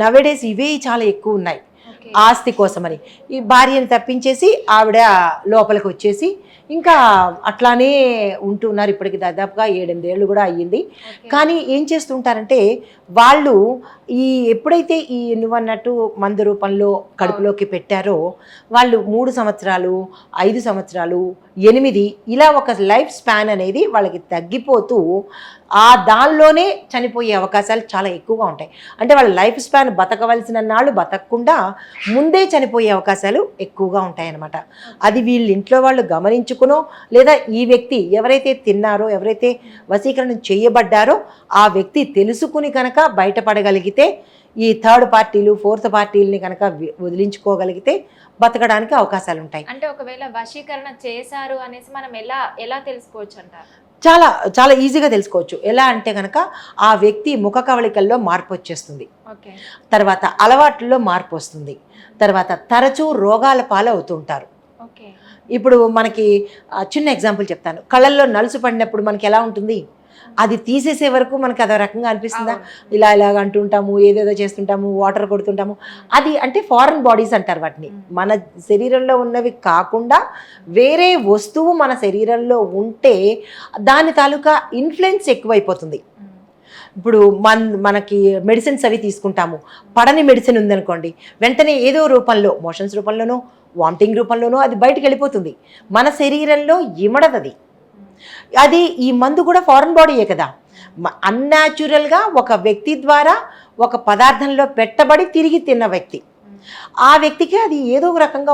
నవడేస్ ఇవే చాలా ఎక్కువ ఉన్నాయి. ఆస్తి కోసమని ఈ భార్యని తప్పించేసి ఆవిడ లోపలికి వచ్చేసి ఇంకా అట్లానే ఉంటున్నారు. ఇప్పటికి దాదాపుగా ఏడెనిమిది ఏళ్ళు కూడా అయ్యింది. కానీ ఏం చేస్తుంటారంటే వాళ్ళు ఈ ఎప్పుడైతే ఈ నువ్వన్నట్టు మందు రూపంలో కడుపులోకి పెట్టారో వాళ్ళు మూడు సంవత్సరాలు ఐదు సంవత్సరాలు ఎనిమిది. ఇలా ఒక లైఫ్ స్పాన్ అనేది వాళ్ళకి తగ్గిపోతూ ఆ దానిలోనే చనిపోయే అవకాశాలు చాలా ఎక్కువగా ఉంటాయి. అంటే వాళ్ళ లైఫ్ స్పాన్ బతకవలసిన నాళ్ళు బతకకుండా ముందే చనిపోయే అవకాశాలు ఎక్కువగా ఉంటాయన్నమాట. అది వీళ్ళ ఇంట్లో వాళ్ళు గమనించుకునో లేదా ఈ వ్యక్తి ఎవరైతే తిన్నారో ఎవరైతే వశీకరణం చేయబడ్డారో ఆ వ్యక్తి తెలుసుకుని కనుక బయటపడగలిగితే ఈ థర్డ్ పార్టీలు ఫోర్త్ పార్టీలని కనుక వదిలించుకోగలిగితే బతకడానికి అవకాశాలు ఉంటాయి అంటే ఒకవేళ వశీకరణ చేశారు అనేసి మనం ఎలా ఎలా తెలుసుకోవచ్చు అంటారు చాలా చాలా ఈజీగా తెలుసుకోవచ్చు. ఎలా అంటే కనుక ఆ వ్యక్తి ముఖ కవళికల్లో మార్పు వచ్చేస్తుంది. తర్వాత అలవాట్లలో మార్పు వస్తుంది. తర్వాత తరచూ రోగాల పాలు అవుతుంటారు ఓకే. ఇప్పుడు మనకి చిన్న ఎగ్జాంపుల్ చెప్తాను. కళ్ళల్లో నలుసు పడినప్పుడు మనకి ఎలా ఉంటుంది? అది తీసేసే వరకు మనకి అదో రకంగా అనిపిస్తుందా? ఇలా ఇలాగ అంటుంటాము ఏదేదో చేస్తుంటాము వాటర్ కొడుతుంటాము. అది అంటే ఫారెన్ బాడీస్ అంటారు వాటిని. మన శరీరంలో ఉన్నవి కాకుండా వేరే వస్తువు మన శరీరంలో ఉంటే దాని తాలూకా ఇన్ఫ్లుయెన్స్ ఎక్కువైపోతుంది. ఇప్పుడు మన మనకి మెడిసిన్స్ అవి తీసుకుంటాము. పడని మెడిసిన్ ఉందనుకోండి వెంటనే ఏదో రూపంలో మోషన్స్ రూపంలోనో వామిటింగ్ రూపంలోనో అది బయటకు వెళ్ళిపోతుంది. మన శరీరంలో ఇమడదు అది అది ఈ మందు కూడా ఫారెన్ బాడీయే కదా. అన్యాచురల్గా ఒక వ్యక్తి ద్వారా ఒక పదార్థంలో పెట్టబడి తిరిగి తిన్న వ్యక్తి. ఆ వ్యక్తికి అది ఏదో ఒక రకంగా